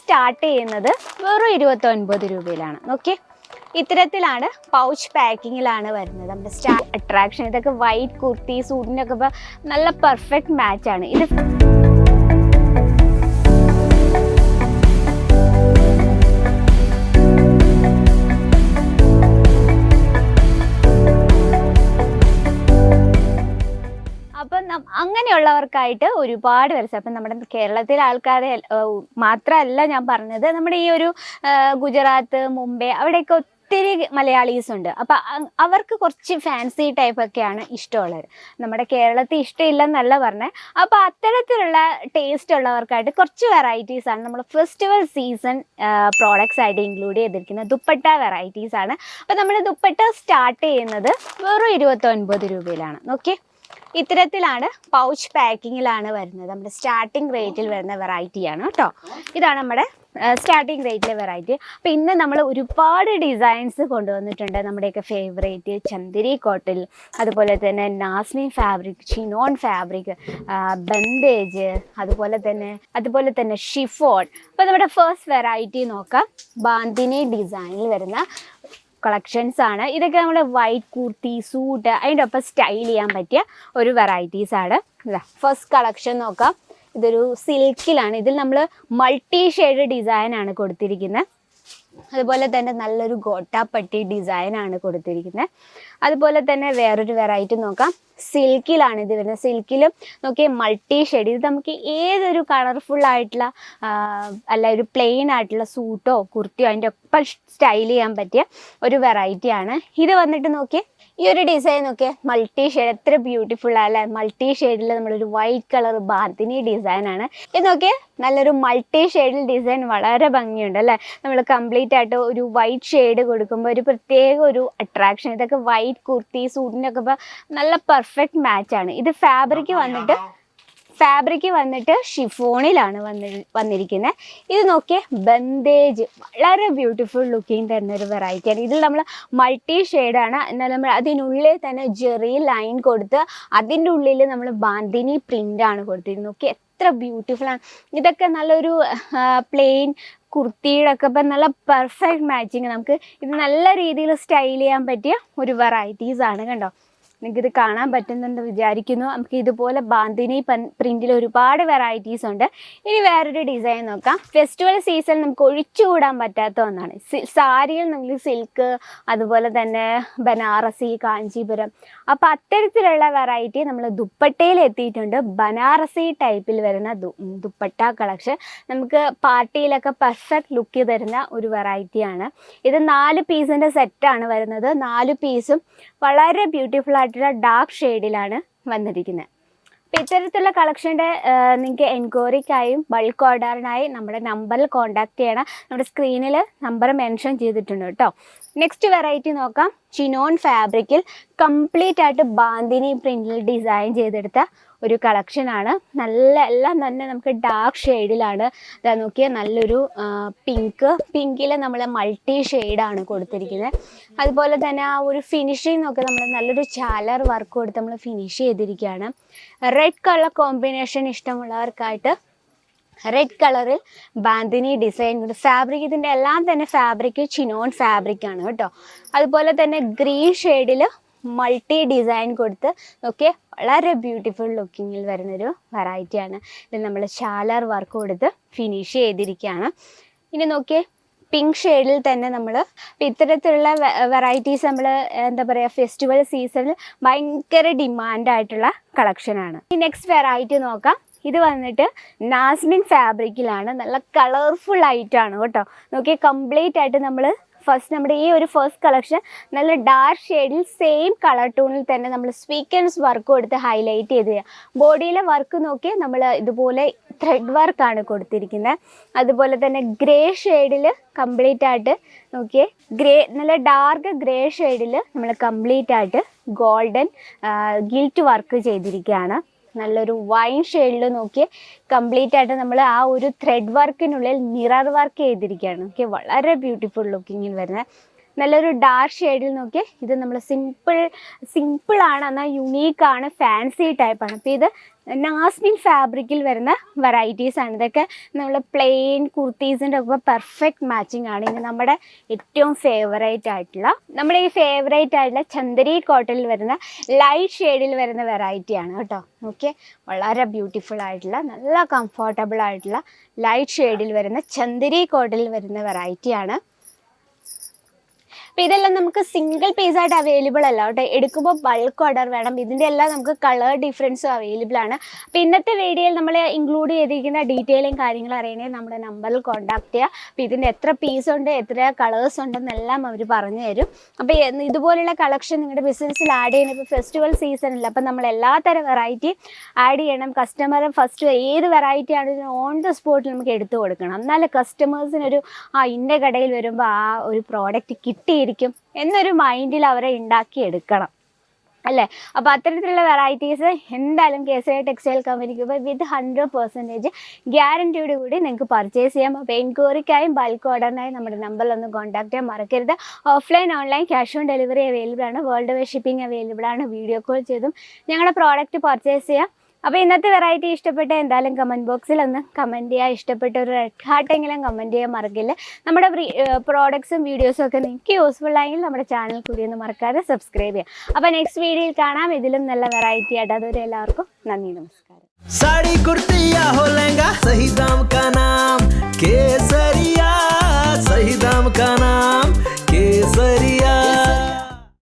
Start ചെയ്യുന്നത് വെറും ഇരുപത്തൊൻപത് രൂപയിലാണ്. ഓക്കെ ഇത്തരത്തിലാണ് പൗച്ച് പാക്കിങ്ങിലാണ് വരുന്നത്. നമ്മുടെ സ്റ്റാർ അട്രാക്ഷൻ ഇതൊക്കെ വൈറ്റ് കുർത്തി സൂട്ടിനൊക്കെ നല്ല പെർഫെക്റ്റ് മാച്ചാണ് ഇത് അപ്പം അങ്ങനെയുള്ളവർക്കായിട്ട് ഒരുപാട് പേര് അപ്പം നമ്മുടെ കേരളത്തിലെ ആൾക്കാരെ മാത്രമല്ല ഞാൻ പറഞ്ഞത് നമ്മുടെ ഈ ഒരു ഗുജറാത്ത് മുംബൈ അവിടെയൊക്കെ ഒത്തിരി മലയാളീസ് ഉണ്ട്. അപ്പം അവർക്ക് കുറച്ച് ഫാൻസി ടൈപ്പ് ഒക്കെയാണ് ഇഷ്ടമുള്ളത്. നമ്മുടെ കേരളത്തിൽ ഇഷ്ടമില്ലെന്നല്ല പറഞ്ഞത് അപ്പോൾ അത്തരത്തിലുള്ള ടേസ്റ്റ് ഉള്ളവർക്കായിട്ട് കുറച്ച് വെറൈറ്റീസ് ആണ് നമ്മൾ ഫെസ്റ്റിവൽ സീസൺ പ്രോഡക്റ്റ്സ് ആയിട്ട് ഇൻക്ലൂഡ് ചെയ്തിരിക്കുന്ന ദുപ്പട്ട വെറൈറ്റീസ് ആണ്. അപ്പോൾ നമ്മൾ ദുപ്പട്ട സ്റ്റാർട്ട് ചെയ്യുന്നത് വെറും ഇരുപത്തൊൻപത് രൂപയിലാണ്. ഓക്കെ ഇത്തരത്തിലാണ് പൗച്ച് പാക്കിങ്ങിലാണ് വരുന്നത്. നമ്മുടെ സ്റ്റാർട്ടിംഗ് റേറ്റിൽ വരുന്ന വെറൈറ്റിയാണ് കേട്ടോ ഇതാണ് നമ്മുടെ സ്റ്റാർട്ടിംഗ് റേറ്റിലെ വെറൈറ്റി അപ്പോൾ ഇന്ന് നമ്മൾ ഒരുപാട് ഡിസൈൻസ് കൊണ്ടുവന്നിട്ടുണ്ട്. നമ്മുടെയൊക്കെ ഫേവറേറ്റ് ചന്ദിരി കോട്ടിൽ അതുപോലെ തന്നെ നാസ്മി ഫാബ്രിക് ചിനോൺ ഫാബ്രിക് ബന്ദേജ് അതുപോലെ തന്നെ അതുപോലെ തന്നെ ഷിഫോൺ അപ്പോൾ നമ്മുടെ ഫസ്റ്റ് വെറൈറ്റി നോക്കാം. ബാന്തിനി ഡിസൈനിൽ വരുന്ന കളക്ഷൻസ് ആണ്. ഇതൊക്കെ നമ്മുടെ വൈറ്റ് കുർത്തി സൂട്ട് അതിന്റെ ഒപ്പം സ്റ്റൈൽ ചെയ്യാൻ പറ്റിയ ഒരു വെറൈറ്റീസ് ആണ്. ഫസ്റ്റ് കളക്ഷൻ നോക്കാം. ഇതൊരു സിൽക്കിലാണ് ഇതിൽ നമ്മൾ മൾട്ടി ഷെയ്ഡ് ഡിസൈൻ ആണ് കൊടുത്തിരിക്കുന്നത് അതുപോലെ തന്നെ നല്ലൊരു ഗോട്ടാപ്പട്ടി ഡിസൈൻ ആണ് കൊടുത്തിരിക്കുന്നത് അതുപോലെ തന്നെ വേറൊരു വെറൈറ്റി നോക്കാം. സിൽക്കിലാണ് ഇത് വരുന്നത്. സിൽക്കിലും നോക്കിയ മൾട്ടി ഷെയ്ഡ് ഇത് നമുക്ക് ഏതൊരു കളർഫുൾ ആയിട്ടുള്ള അല്ല ഒരു പ്ലെയിൻ ആയിട്ടുള്ള സൂട്ടോ കുർത്തിയോ അതിന്റെ ഒപ്പം സ്റ്റൈൽ ചെയ്യാൻ പറ്റിയ ഒരു വെറൈറ്റിയാണ് ഇത് വന്നിട്ട് നോക്കിയേ ഈ ഒരു ഡിസൈൻ നോക്കിയേ മൾട്ടി ഷെയ്ഡ് എത്ര ബ്യൂട്ടിഫുൾ അല്ലേ? മൾട്ടി ഷെയ്ഡിൽ നമ്മളൊരു വൈറ്റ് കളർ ബാന്തിനി ഡിസൈൻ ആണ്. ഇത് നോക്കിയേ നല്ലൊരു മൾട്ടി ഷെയ്ഡിൽ ഡിസൈൻ വളരെ ഭംഗിയുണ്ട് അല്ലേ? നമ്മൾ കംപ്ലീറ്റ് ആയിട്ട് ഒരു വൈറ്റ് ഷെയ്ഡ് കൊടുക്കുമ്പോൾ ഒരു പ്രത്യേക ഒരു അട്രാക്ഷൻ ഇതൊക്കെ വൈറ്റ് കുർത്തി സൂട്ടിനൊക്കെ ഇപ്പോൾ നല്ല പെർഫെക്റ്റ് മാച്ച് ആണ്. ഇത് ഫാബ്രിക് വന്നിട്ട് ഫാബ്രിക് വന്നിട്ട് ഷിഫോണിലാണ് വന്നി വന്നിരിക്കുന്നത് ഇത് നോക്കിയ ബന്ദേജ് വളരെ ബ്യൂട്ടിഫുൾ ലുക്കിംഗ് തരുന്ന ഒരു വെറൈറ്റി ആണ്. ഇതിൽ നമ്മൾ മൾട്ടി ഷെയ്ഡാണ് എന്നാൽ നമ്മൾ അതിനുള്ളിൽ തന്നെ ജെറി ലൈൻ കൊടുത്ത് അതിന്റെ ഉള്ളിൽ നമ്മൾ ബാന്തിനി പ്രിന്റ് ആണ് കൊടുത്തിരുന്നത്. നോക്കി എത്ര ബ്യൂട്ടിഫുൾ ആണ്. ഇതൊക്കെ നല്ലൊരു പ്ലെയിൻ കുർത്തിയുടെ ഒക്കെ ഇപ്പം നല്ല പെർഫെക്റ്റ് മാച്ചിങ് നമുക്ക് ഇത് നല്ല രീതിയിൽ സ്റ്റൈൽ ചെയ്യാൻ പറ്റിയ ഒരു വെറൈറ്റീസ് ആണ് കണ്ടോ? നിങ്ങൾക്ക് ഇത് കാണാൻ പറ്റുന്നുണ്ട് വിചാരിക്കുന്നു. നമുക്ക് ഇതുപോലെ ബാന്തിനി പ്രിന്റിൽ ഒരുപാട് വെറൈറ്റീസ് ഉണ്ട്. ഇനി വേറൊരു ഡിസൈൻ നോക്കാം. ഫെസ്റ്റിവൽ സീസൺ നമുക്ക് ഒഴിച്ചുകൂടാൻ പറ്റാത്ത ഒന്നാണ്. സാരിയിൽ നമുക്ക് സിൽക്ക് അതുപോലെ തന്നെ ബനാറസി കാഞ്ചീപുരം. അപ്പോൾ അത്തരത്തിലുള്ള വെറൈറ്റി നമ്മൾ ദുപ്പട്ടയിൽ എത്തിയിട്ടുണ്ട്. ബനാറസി ടൈപ്പിൽ വരുന്ന ദുപ്പട്ട കളക്ഷൻ നമുക്ക് പാർട്ടിയിലൊക്കെ പെർഫെക്റ്റ് ലുക്ക് തരുന്ന ഒരു വെറൈറ്റിയാണ് ഇത് നാല് പീസിന്റെ സെറ്റാണ് വരുന്നത്. നാല് പീസും വളരെ ബ്യൂട്ടിഫുൾ ആയിട്ടുള്ള ഡാർക്ക് ഷെയ്ഡിലാണ് വന്നിരിക്കുന്നത് അപ്പോൾ ഇത്തരത്തിലുള്ള കളക്ഷന്റെ നിങ്ങൾക്ക് എൻക്വയറിക്കായും ബൾക്ക് ഓർഡറിനായി നമ്മുടെ നമ്പറിൽ കോൺടാക്ട് ചെയ്യണം. നമ്മുടെ സ്ക്രീനിൽ നമ്പർ മെൻഷൻ ചെയ്തിട്ടുണ്ട് കേട്ടോ നെക്സ്റ്റ് വെറൈറ്റി നോക്കാം. ചിനോൺ ഫാബ്രിക്കിൽ കംപ്ലീറ്റ് ആയിട്ട് ബാന്തിനി പ്രിന്റിൽ ഡിസൈൻ ചെയ്തെടുത്ത ഒരു കളക്ഷനാണ് നല്ല എല്ലാം തന്നെ നമുക്ക് ഡാർക്ക് ഷെയ്ഡിലാണ് ഇതാ നോക്കിയാൽ നല്ലൊരു പിങ്ക് പിങ്കിൽ നമ്മൾ മൾട്ടി ഷെയ്ഡാണ് കൊടുത്തിരിക്കുന്നത് അതുപോലെ തന്നെ ആ ഒരു ഫിനിഷിംഗ് നോക്കി നമ്മൾ നല്ലൊരു ചാലർ വർക്ക് കൊടുത്ത് നമ്മൾ ഫിനിഷ് ചെയ്തിരിക്കുകയാണ് റെഡ് കളർ കോമ്പിനേഷൻ ഇഷ്ടമുള്ളവർക്കായിട്ട് റെഡ് കളറിൽ ബാന്തിനി ഡിസൈൻ ഫാബ്രിക് ഇതിന്റെ എല്ലാം തന്നെ ഫാബ്രിക് ചിനോൺ ഫാബ്രിക് ആണ് കേട്ടോ. അതുപോലെ തന്നെ ഗ്രീൻ ഷെയ്ഡിൽ മൾട്ടി ഡിസൈൻ കൊടുത്ത് നോക്കിയേ വളരെ ബ്യൂട്ടിഫുൾ ലുക്കിങ്ങിൽ വരുന്നൊരു വെറൈറ്റിയാണ് ഇത് നമ്മൾ ചാലർ വർക്ക് കൊടുത്ത് ഫിനിഷ് ചെയ്തിരിക്കുകയാണ്. ഇനി നോക്കിയേ പിങ്ക് ഷെയ്ഡിൽ തന്നെ നമ്മൾ ഇത്തരത്തിലുള്ള വെറൈറ്റീസ് നമ്മൾ എന്താ പറയുക ഫെസ്റ്റിവൽ സീസണിൽ ഭയങ്കര ഡിമാൻഡായിട്ടുള്ള കളക്ഷനാണ് ഈ നെക്സ്റ്റ് വെറൈറ്റി നോക്കാം. ഇത് വന്നിട്ട് നാസ്മിൻ ഫാബ്രിക്കിലാണ് നല്ല കളർഫുൾ ആയിട്ടാണ് കേട്ടോ. നോക്കിയാൽ കംപ്ലീറ്റ് ആയിട്ട് നമ്മൾ ഫസ്റ്റ് നമ്മുടെ ഈ ഒരു ഫസ്റ്റ് കളക്ഷൻ നല്ല ഡാർക്ക് ഷെയ്ഡിൽ സെയിം കളർ ടൂണിൽ തന്നെ നമ്മൾ സ്വീക്കൻസ് വർക്ക് കൊടുത്ത് ഹൈലൈറ്റ് ചെയ്ത് ബോഡിയിലെ വർക്ക് നോക്കി നമ്മൾ ഇതുപോലെ ത്രെഡ് വർക്കാണ് കൊടുത്തിരിക്കുന്നത് അതുപോലെ തന്നെ ഗ്രേ ഷെയ്ഡിൽ കംപ്ലീറ്റ് ആയിട്ട് നോക്കിയേ ഗ്രേ നല്ല ഡാർക്ക് ഗ്രേ ഷെയ്ഡിൽ നമ്മൾ കംപ്ലീറ്റ് ആയിട്ട് ഗോൾഡൻ ഗിൽറ്റ് വർക്ക് ചെയ്തിരിക്കുകയാണ്. നല്ലൊരു വൈൻ ഷെയ്ഡിൽ നോക്കി കംപ്ലീറ്റ് ആയിട്ട് നമ്മൾ ആ ഒരു ത്രെഡ് വർക്കിനുള്ളിൽ മിറർ വർക്ക് ചെയ്തിരിക്കുകയാണ്. ഓക്കെ വളരെ ബ്യൂട്ടിഫുൾ ലുക്കിങ്ങിൽ വരുന്ന നല്ലൊരു ഡാർക്ക് ഷെയ്ഡിൽ നോക്കിയാൽ ഇത് നമ്മൾ സിമ്പിൾ സിമ്പിളാണ് എന്നാൽ യുണീക്കാണ് ഫാൻസി ടൈപ്പാണ് അപ്പോൾ ഇത് നാസ്മിൻ ഫാബ്രിക്കിൽ വരുന്ന വെറൈറ്റീസ് ആണ്. ഇതൊക്കെ നമ്മൾ പ്ലെയിൻ കുർത്തീസിന്റെ ഒക്കെ പെർഫെക്റ്റ് മാച്ചിങ് ആണ്. ഇനി നമ്മുടെ ഏറ്റവും ഫേവറേറ്റ് ആയിട്ടുള്ള നമ്മുടെ ഈ ഫേവറേറ്റ് ആയിട്ടുള്ള ചന്ദരി കോട്ടനിൽ വരുന്ന ലൈറ്റ് ഷെയ്ഡിൽ വരുന്ന വെറൈറ്റി ആണ് കേട്ടോ. ഓക്കെ വളരെ ബ്യൂട്ടിഫുൾ ആയിട്ടുള്ള നല്ല കംഫർട്ടബിൾ ആയിട്ടുള്ള ലൈറ്റ് ഷെയ്ഡിൽ വരുന്ന ചന്ദരി കോട്ടനിൽ വരുന്ന വെറൈറ്റി ആണ്. അപ്പോൾ ഇതെല്ലാം നമുക്ക് സിംഗിൾ പീസ് ആയിട്ട് അവൈലബിൾ അല്ല കേട്ടോ. എടുക്കുമ്പോൾ ബൾക്ക് ഓർഡർ വേണം. ഇതിന്റെ എല്ലാം നമുക്ക് കളർ ഡിഫറൻസും അവൈലബിൾ ആണ്. അപ്പോൾ ഇന്നത്തെ വീഡിയോയിൽ നമ്മൾ ഇൻക്ലൂഡ് ചെയ്തിരിക്കുന്ന ഡീറ്റെയിലും കാര്യങ്ങളും അറിയണമെങ്കിൽ നമ്മുടെ നമ്പറിൽ കോൺടാക്ട് ചെയ്യുക അപ്പോൾ ഇതിന്റെ എത്ര പീസ് ഉണ്ട് എത്ര കളേഴ്സ് ഉണ്ടെന്നെല്ലാം അവർ പറഞ്ഞു തരും. അപ്പോൾ ഇതുപോലുള്ള കളക്ഷൻ നിങ്ങളുടെ ബിസിനസ്സിൽ ആഡ് ചെയ്യണം ഇപ്പോൾ ഫെസ്റ്റിവൽ സീസണിൽ അപ്പൊ നമ്മൾ എല്ലാ തരം വെറൈറ്റി ആഡ് ചെയ്യണം. കസ്റ്റമർ ഫസ്റ്റ് ഏത് വെറൈറ്റി ആണെങ്കിലും ഓൺ ദ സ്പോട്ടിൽ നമുക്ക് എടുത്തു കൊടുക്കണം. എന്നാലേ കസ്റ്റമേഴ്സിനൊരു ആ ഇന്ന കടയിൽ വരുമ്പോൾ ആ ഒരു പ്രോഡക്റ്റ് കിട്ടിയിരിക്കും എന്നൊരു മൈൻഡിൽ അവരെ ഉണ്ടാക്കി എടുക്കണം അല്ലേ? അപ്പോൾ അത്തരത്തിലുള്ള വെറൈറ്റീസ് എന്തായാലും കെ എസ് ഐ ടെക്സ്റ്റൈൽ കമ്പനിക്ക് ഇപ്പോൾ വിത്ത് ഹൺഡ്രഡ് പെർസെന്റേജ് ഗ്യാരണ്ടിയോട് കൂടി നിങ്ങൾക്ക് പർച്ചേസ് ചെയ്യാം. അപ്പോൾ എൻക്വയറിക്കായും ബൾക്ക് ഓർഡറിനായി നമ്മുടെ നമ്പറിൽ ഒന്ന് കോൺടാക്ട് ചെയ്യാൻ മറക്കരുത്. Offline online cash on delivery available ആണ്. വേൾഡ് വൈഡ് ഷിപ്പിംഗ് അവൈലബിൾ ആണ്. വീഡിയോ കോൾ ചെയ്തും ഞങ്ങളുടെ പ്രോഡക്റ്റ് പർച്ചേസ് ചെയ്യാം. അപ്പോൾ ഇന്നത്തെ വെറൈറ്റി ഇഷ്ടപ്പെട്ട എന്തായാലും കമന്റ് ബോക്സിൽ ഒന്ന് കമന്റ് ചെയ്യുക ഇഷ്ടപ്പെട്ട ഒരു റെഡ് ഹാർട്ടെങ്കിലും കമന്റ് ചെയ്യാൻ മറക്കില്ല നമ്മുടെ പ്രോഡക്ട്സും വീഡിയോസും ഒക്കെ നിങ്ങൾക്ക് യൂസ്ഫുൾ ആയെങ്കിൽ നമ്മുടെ ചാനൽ കൂടി ഒന്ന് മറക്കാതെ സബ്സ്ക്രൈബ് ചെയ്യാം അപ്പോൾ നെക്സ്റ്റ് വീഡിയോയിൽ കാണാം. ഇതിലും നല്ല വെറൈറ്റി ആയിട്ട്. അതുവരെ എല്ലാവർക്കും നന്ദി നമസ്കാരം. साड़ी कुर्तिया हो